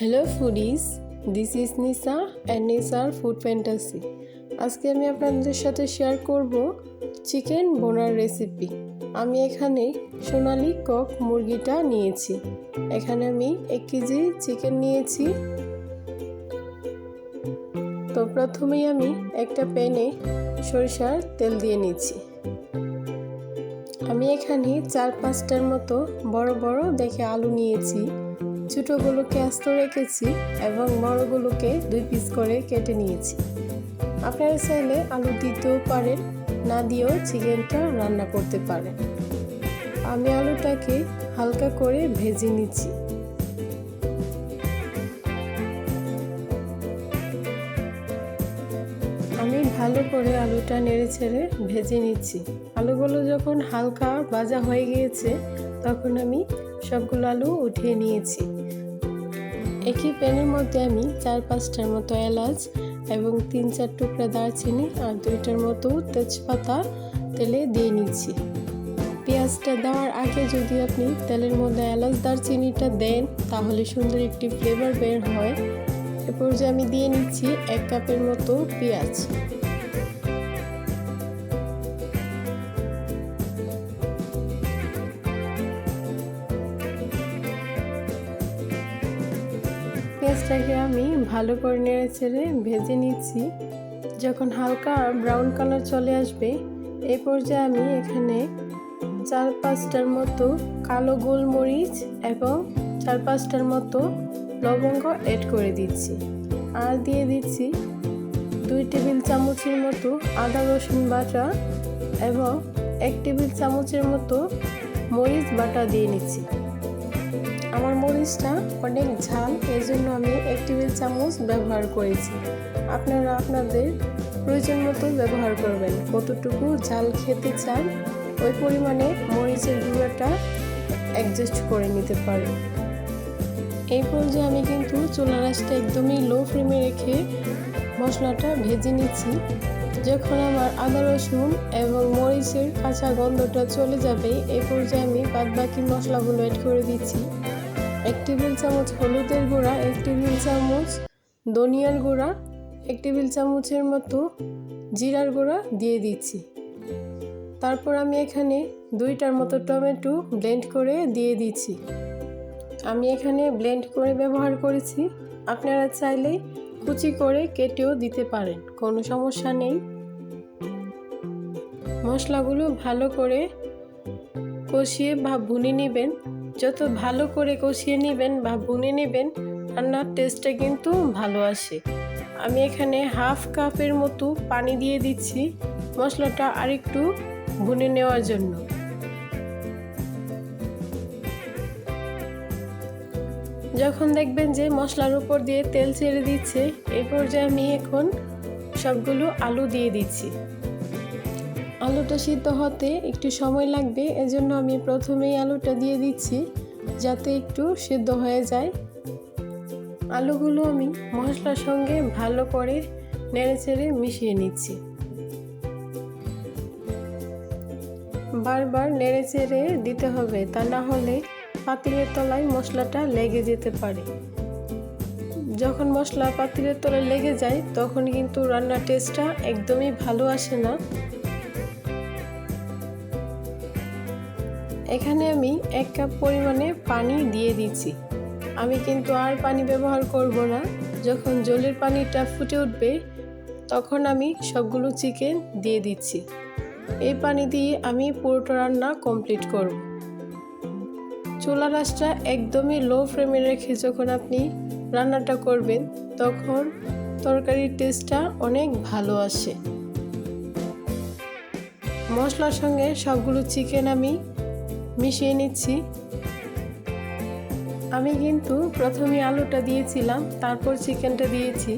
Hello foodies this is Nisa and Nisar food fantasy আজকে আমি আপনাদের সাথে শেয়ার করব চিকেন বোনার রেসিপি আমি এখানে সোনালি কক মুরগিটা নিয়েছি। এখানে আমি এক কেজি চিকেন নিয়েছি। তো প্রথমেই আমি একটা প্যানে সরিষার তেল দিয়ে নিচ্ছি। আমি এখানে চার পাঁচটার মতো বড় বড় দেখে আলু নিয়েছি। ছোটোগুলোকে আস্ত রেখেছি এবং বড়গুলোকে দুই পিস করে কেটে নিয়েছি। আপনারা চাইলে আলু দিতেও পারেন, না দিয়েও চিকেনটা রান্না করতে পারেন। আমি আলুটাকে হালকা করে ভেজে নিচ্ছি। আমি ভালো করে আলুটা নেড়ে ছেড়ে ভেজে নিচ্ছি। আলুগুলো যখন হালকা ভাজা হয়ে গিয়েছে, তখন আমি সবগুলো আলু উঠিয়ে নিয়েছি। একই প্যানের মধ্যে আমি চার পাঁচটার মতো এলাচ এবং তিন চার টুকরা দারচিনি আর দুইটার মতো তেজপাতা তেলে দিয়ে নিচ্ছি পেঁয়াজটা দেওয়ার আগে যদি আপনি তেলের মধ্যে এলাচ দারচিনিটা দেন, তাহলে সুন্দর একটি ফ্লেভার বের হয়। এরপর যে আমি দিয়ে নিচ্ছি এক কাপের মতো পেঁয়াজ। পেঁয়াজটাকে আমি ভালো করে নেড়ে চেড়ে ভেজে নিচ্ছি। যখন হালকা ব্রাউন কালার চলে আসবে এই পর্যায়ে আমি এখানে চার পাঁচটার মতো কালো গোলমরিচ এবং চার পাঁচটার মতো লবঙ্গ অ্যাড করে দিচ্ছি। আর দিয়ে দিচ্ছি দুই টেবিল চামচের মতো আদা, রসুন বাটা এবং এক টেবিল চামচের মতো মরিচ বাটা দিয়ে নিচ্ছি। আমার মরিচটা অনেক ঝাল এই জন্য আমি এক টেবিল চামচ ব্যবহার করেছি। আপনারা আপনাদের প্রয়োজন মতো ব্যবহার করবেন। কতটুকু ঝাল খেতে চান, ওই পরিমাণে মরিচের গুঁড়োটা অ্যাডজাস্ট করে নিতে পারেন। এই পর্যায়ে আমি কিন্তু চুলা রাসটা একদমই লো ফ্লেমে রেখে মশলাটা ভেজে নিচ্ছি। যখন আমার আদা, রসুন এবং মরিচের কাঁচা গন্ধটা চলে যাবে এই পর্যায়ে আমি বাদ বাকি মশলাগুলো অ্যাড করে দিচ্ছি। এক টেবিল চামচ হলুদের গুঁড়া, এক টেবিল চামচ ধনিয়ার গুঁড়া, এক টেবিল চামচের মতো জিরার গুঁড়া দিয়ে দিচ্ছি। তারপর আমি এখানে দুইটার মতো টমেটো ব্লেন্ড করে দিয়ে দিচ্ছি। আমি এখানে ব্লেন্ড করে ব্যবহার করেছি। আপনারা চাইলে কুচি করে কেটেও দিতে পারেন, কোনো সমস্যা নেই। মশলাগুলো ভালো করে কষিয়ে বা ভুনে নেবেন। যত ভালো করে কষিয়ে নেবেন বা ভুনে নেবেন, রান্নার টেস্টটা কিন্তু ভালো আসে। আমি এখানে হাফ কাপের মতো পানি দিয়ে দিচ্ছি মশলাটা আরেকটু ভুনে নেওয়ার জন্য। যখন দেখবেন যে মশলার উপর দিয়ে তেল ছেড়ে দিচ্ছে এই পর্যায়ে আমি এখন সবগুলো আলু দিয়ে দিচ্ছি। আলুটা সিদ্ধ হতে একটু সময় লাগবে, এজন্য আমি প্রথমেই আলুটা দিয়ে দিচ্ছি যাতে একটু সিদ্ধ হয়ে যায়। আলুগুলো আমি মশলার সঙ্গে ভালো করে নেড়ে চেড়ে মিশিয়ে নিচ্ছি। বারবার নেড়ে চেড়ে দিতে হবে, তা না হলে পাতিলের তলায় মশলাটা লেগে যেতে পারে। যখন মশলা পাতিলের তলায় লেগে যায়, তখন কিন্তু রান্নার টেস্টটা একদমই ভালো আসে না। এখানে আমি এক কাপ পরিমাণে পানি দিয়ে দিচ্ছি। আমি কিন্তু আর পানি ব্যবহার করব না। যখন জলের পানিটা ফুটে উঠবে, তখন আমি সবগুলো চিকেন দিয়ে দিচ্ছি। এই পানি দিয়ে আমি পুরোটা রান্না কমপ্লিট করব। চুলা রাসটা একদমই লো ফ্লেমে রেখে যখন আপনি রান্নাটা করবেন, তখন তরকারির টেস্টটা অনেক ভালো আসে। মশলার সঙ্গে সবগুলো চিকেন আমি মিশিয়ে নিচ্ছি। আমি কিন্তু প্রথমে আলুটা দিয়েছিলাম, তারপর চিকেনটা দিয়েছি।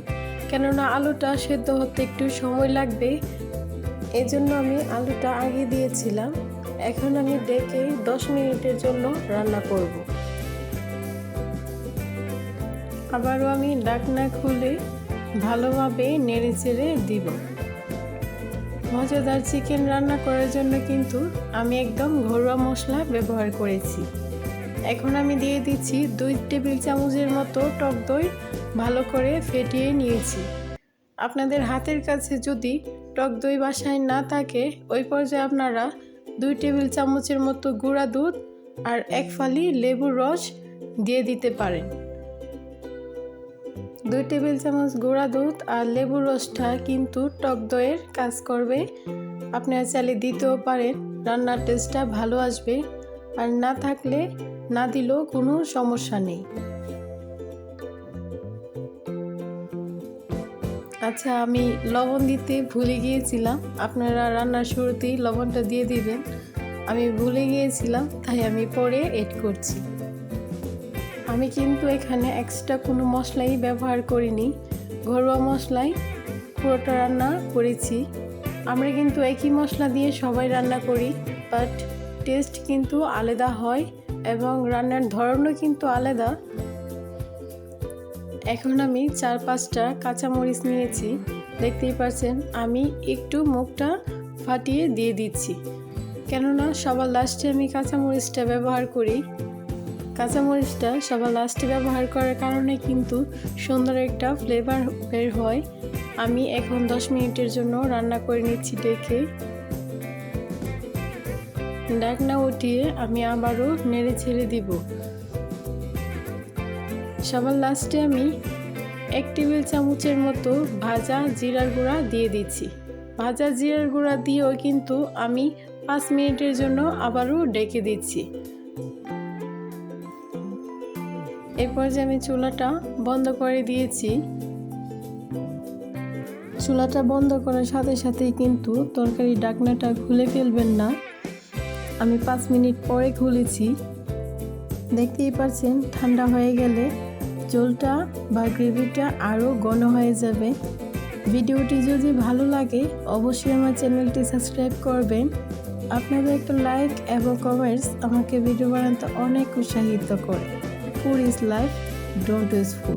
কেননা আলুটা সেদ্ধ হতে একটু সময় লাগবে, এজন্য আমি আলুটা আগে দিয়েছিলাম। এখন আমি ডেকে দশ মিনিটের জন্য রান্না করব। আবারও আমি ডাকনা খুলে ভালোভাবে নেড়ে চেড়ে দিব। মজাদার চিকেন রান্না করার জন্য কিন্তু আমি একদম ঘরোয়া মশলা ব্যবহার করেছি। এখন আমি দিয়ে দিচ্ছি দুই টেবিল চামচের মতো টক দই ভালো করে ফেটিয়ে নিয়েছি। আপনাদের হাতের কাছে যদি টক দই বাসায় না থাকে, ওই পর্যায়ে আপনারা দুই টেবিল চামচের মতো গুঁড়া দুধ আর এক ফালি লেবুর রস দিয়ে দিতে পারেন। দুই টেবিল চামচ গুঁড়া দুধ আর লেবুর রসটা কিন্তু টক দইয়ের কাজ করবে। আপনারা চাইলে দিতেও পারেন, রান্নার টেস্টটা ভালো আসবে। আর না থাকলে না দিলেও কোনো সমস্যা নেই। আচ্ছা আমি লবণ দিতে ভুলে গিয়েছিলাম। আপনারা রান্নার শুরুতেই লবণটা দিয়ে দিবেন। আমি ভুলে গিয়েছিলাম, তাই আমি পরে এড করছি। আমি কিন্তু এখানে এক্সট্রা কোনো মশলাই ব্যবহার করিনি। ঘরোয়া মশলাই পুরোটা রান্না করেছি। আমরা কিন্তু একই মশলা দিয়ে সবাই রান্না করি বাট টেস্ট কিন্তু আলাদা হয় এবং রান্নার ধরনও কিন্তু আলাদা। এখন আমি চার পাঁচটা কাঁচামরিচ নিয়েছি। দেখতেই পাচ্ছেন, আমি একটু মুখটা ফাটিয়ে দিয়ে দিচ্ছি। কেননা সবার লাস্টে আমি কাঁচামরিচটা ব্যবহার করি। কাঁচামরিচটা সবার লাস্টে ব্যবহার করার কারণে কিন্তু সুন্দর একটা ফ্লেভার বের হয়। আমি এখন দশ মিনিটের জন্য রান্না করে নিচ্ছি ডেকে ডাকনা উঠিয়ে আমি আবারও নেড়ে ছেড়ে দিব। সবার লাস্টে আমি এক টেবিল চামচের মতো ভাজা জিরার গুঁড়া দিয়ে দিচ্ছি। ভাজা জিরার গুঁড়া দিয়েও কিন্তু আমি পাঁচ মিনিটের জন্য আবারও ডেকে দিচ্ছি। এরপর যে আমি চুলাটা বন্ধ করে দিয়েছি, চুলাটা বন্ধ করার সাথে সাথেই কিন্তু তরকারি ডাকনাটা খুলে ফেলবেন না। আমি পাঁচ মিনিট পরে খুলেছি। দেখতেই পাচ্ছেন, ঠান্ডা হয়ে গেলে ঝোলটা বা গ্রেভিটা আরও ঘন হয়ে যাবে। ভিডিওটি যদি ভালো লাগে, অবশ্যই আমার চ্যানেলটি সাবস্ক্রাইব করবেন। আপনাদের একটা লাইক এবং কমেন্টস আমাকে ভিডিও বানাতে অনেক উৎসাহিত করে। Food is life don't is food